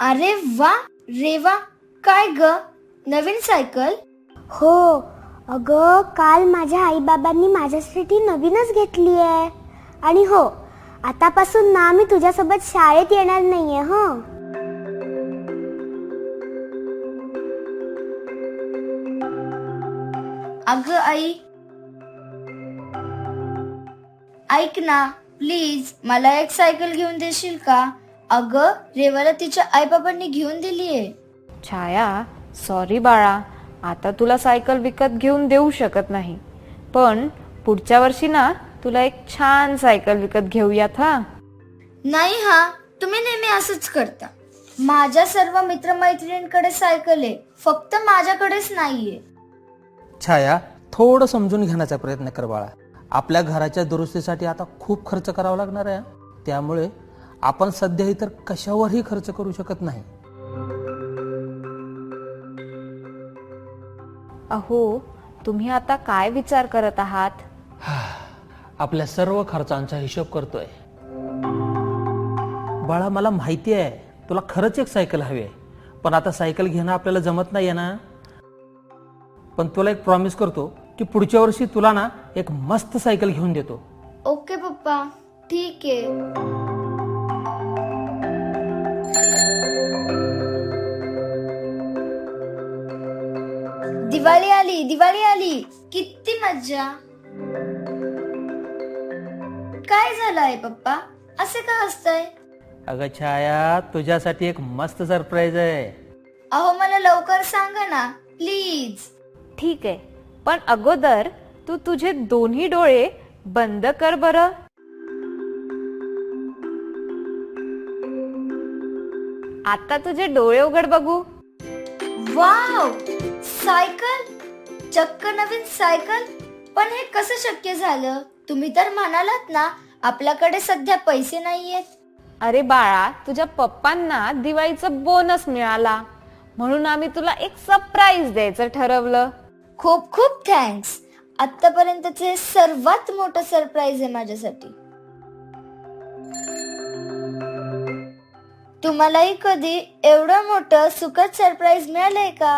अरे वा रेवा काय ग? नवीन सायकल हो अगं काल माझ्या आईबाबांनी माझ्यासाठी नवीनच घेतली आहे आणि हो आतापासून ना मी तुझ्यासोबत शाळेत येणार नाहीये हो. अग आई. ऐक ना प्लीज मला एक सायकल घेऊन देशील का? अग रेवाला तिच्या आईबाबांनी घेऊन दिलीये छाया सॉरी बाळा आता तुला सायकल विकत घेऊन देऊ शकत नाही. पण पुढच्या वर्षी ना तुला एक छान सायकल विकत घेऊयात हा? नाही हा तुम्ही नेहमी असंच करता. माझ्या सर्व मित्रमैत्रिणींकडे सायकल आहे फक्त माझ्याकडेच नाहीये. छाया थोडं समजून घेण्याचा प्रयत्न कर बाळा. आपल्या घराच्या दुरुस्तीसाठी आता खूप खर्च करावा लागणार आहे. त्यामुळे आपण सध्या इतर कशावरही खर्च करू शकत नाही. अहो तुम्ही आता काय विचार करत आहात? आपल्या सर्व खर्चांचा हिशोब करतोय. बाळा मला माहिती आहे तुला खरंच एक सायकल हवी आहे. पण आता सायकल घेणं आपल्याला जमत नाहीये ना? पण तुला एक प्रॉमिस करतो की पुढच्या वर्षी तुला ना एक मस्त सायकल घेऊन देतो. ओके पप्पा ठीक आहे. दिवाळी आली दिवाळी आली. किती मज्जा. काय झालं आहे पप्पा? असे का हसताय? अगं छाया तुझ्यासाठी एक मस्त सरप्राईज आहे. अहो मला लवकर सांगा ना प्लीज ठीक आहे पण अगोदर तू तुझे दोन्ही डोळे बंद कर बरं. आता तुझे डोळे उघड बघू. वाव! सायकल? चक्क नवीन सायकल? पण हे कसं शक्य झालं? तुम्ही तर म्हणालात ना आपल्याकडे सध्या पैसे नाहीयेत. अरे बाळा तुझ्या पप्पांना दिवाळीचा बोनस मिळाला. म्हणून आम्ही तुला एक सरप्राईज द्यायचं ठरवलं. खूप खूप थँक्स आतापर्यंतचे सर्वात मोठं सरप्राईज आहे माझ्यासाठी. तुम्हालाही कधी एवढं मोठं सुखद सरप्राईज मिळालंय का?